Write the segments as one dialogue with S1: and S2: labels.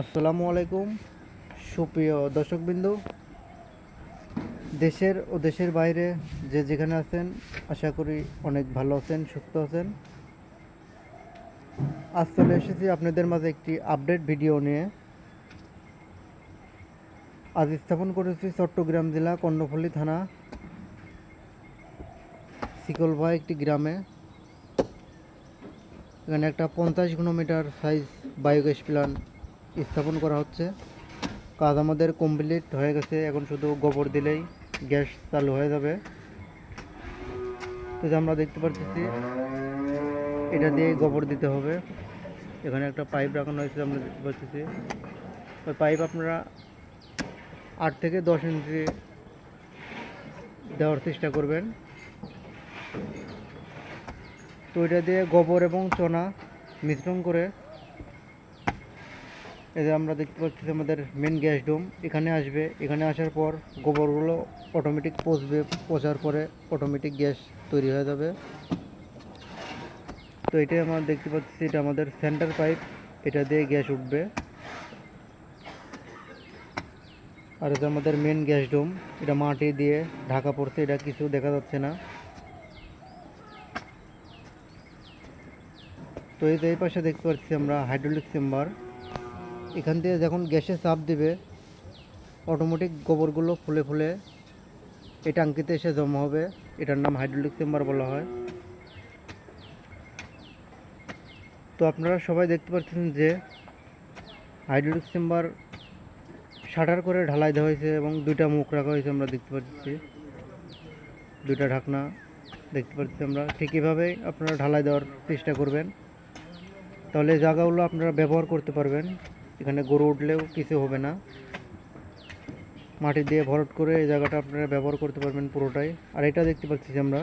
S1: আসসালামু আলাইকুম। সুপ্রিয় দর্শকবিন্দু, দেশের ও দেশের বাইরে যে যেখানে আছেন, আশা করি অনেক ভালো আছেন, সুস্থ আছেন। আজ চলে এসেছি আপনাদের মাঝে একটি আপডেট ভিডিও নিয়ে। আজ স্থাপন করেছি চট্টগ্রাম জেলা কর্ণফুলী থানা শিকলভা একটি গ্রামে। এখানে একটা পঞ্চাশ কিলোমিটার সাইজ বায়োগ্যাস প্ল্যান্ট স্থাপন করা হচ্ছে। কাজ আমাদের কমপ্লিট হয়ে গেছে। এখন শুধু গোবর দিলেই গ্যাস চালু হয়ে যাবে। তো আমরা দেখতে পাচ্ছি এটা দিয়ে গোবর দিতে হবে। এখানে একটা পাইপ রাখানো হয়েছে, আমরা দেখতে পাচ্ছি ওই পাইপ আপনারা আট থেকে দশ ইঞ্চি দেওয়ার চেষ্টা করবেন। তো এটা দিয়ে গোবর এবং চনা মিশ্রণ করে এই যে আমরা দেখতে পাচ্ছি আমাদের মেন গ্যাস ডোম এখানে আসবে। এখানে আসার পর গোবরগুলো অটোমেটিক পচবে, পচার পরে অটোমেটিক গ্যাস তৈরি হয়ে যাবে। তো এটাই আমরা দেখতে পাচ্ছি, এটা আমাদের সেন্টার পাইপ এটা দিয়ে গ্যাস উঠবে। আর এটা আমাদের মেন গ্যাস ডোম এটা মাটি দিয়ে ঢাকা পড়ছে, এটা কিছু দেখা যাচ্ছে না। তো এই এই পাশে দেখতে পাচ্ছি আমরা হাইড্রোলিক চেম্বার এখান থেকে যখন গ্যাসে চাপ দিবে অটোমেটিক গোবরগুলো ফুলে ফুলে এই টাঙ্কিতে এসে জমা হবে। এটার নাম হাইড্রোলিক চেম্বার বলা হয়। তো আপনারা সবাই দেখতে পাচ্ছেন যে হাইড্রোলিক চেম্বার শাটার করে ঢালাই দেওয়া হয়েছে এবং দুইটা মুখ রাখা হয়েছে আমরা দেখতে পাচ্ছি। দুইটা ঢাকনা দেখতে পাচ্ছি আমরা। ঠিক এভাবেই আপনারা ঢালাই দেওয়ার চেষ্টা করবেন। তাহলে জায়গাগুলো আপনারা ব্যবহার করতে পারবেন। এখানে গরু উঠলেও কিছু হবে না। মাটি দিয়ে ভরট করে এই জায়গাটা আপনারা ব্যবহার করতে পারবেন পুরোটাই। আর এটা দেখতে পাচ্ছি আমরা।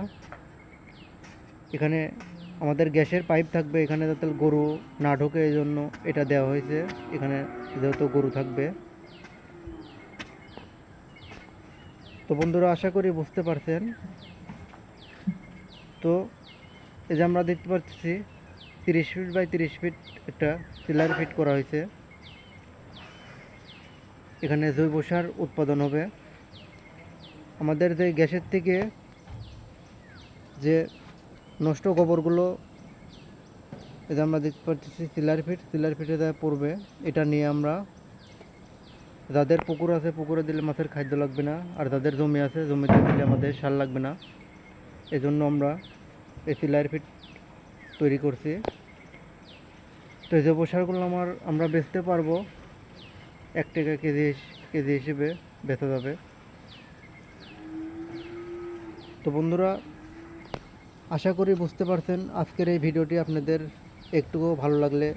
S1: এখানে আমাদের গ্যাসের পাইপ থাকবে, এখানে যাতে গরু না ঢোকে এই জন্য এটা দেওয়া হয়েছে। এখানে যেহেতু গরু থাকবে। তো বন্ধুরা, আশা করি বুঝতে পারছেন। তো এই যে আমরা দেখতে পাচ্ছি, তিরিশ ফিট বাই তিরিশ ফিট একটা সিলার ফিট করা হয়েছে। এখানে জৈব সার উৎপাদন হবে। আমাদের যে গ্যাসের থেকে যে নষ্ট গোবরগুলো এটা আমরা দেখতে পাচ্ছি সিলার ফিট, সিলার ফিটে যা পড়বে, এটা নিয়ে আমরা যাদের পুকুর আছে, পুকুরে দিলে মাছের খাদ্য লাগবে না, আর যাদের জমি আছে, জমিতে দিলে আমাদের সার লাগবে না। এজন্য আমরা এই সিলার ফিট তৈরি করছি। তো জৈব সারগুলো আমার, আমরা বেচতে পারব। এক টাকা কেজি কেজি হিসেবে বেচা যাবে। তো বন্ধুরা, আশা করি বুঝতে পারছেন আজকের এই ভিডিওটি আপনাদের একটুকুও ভালো লাগলে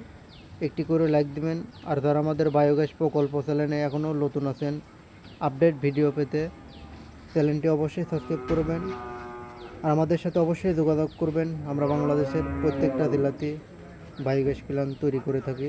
S1: একটি করে লাইক দিবেন। আর যারা আমাদের বায়োগ্যাস প্রকল্প চ্যানেলে এখনও নতুন আছেন, আপডেট ভিডিও পেতে চ্যানেলটি অবশ্যই সাবস্ক্রাইব করবেন। আর আমাদের সাথে অবশ্যই যোগাযোগ করবেন। আমরা বাংলাদেশের প্রত্যেকটা জেলাতে বায়োগ্যাস প্ল্যান তৈরি করে থাকি।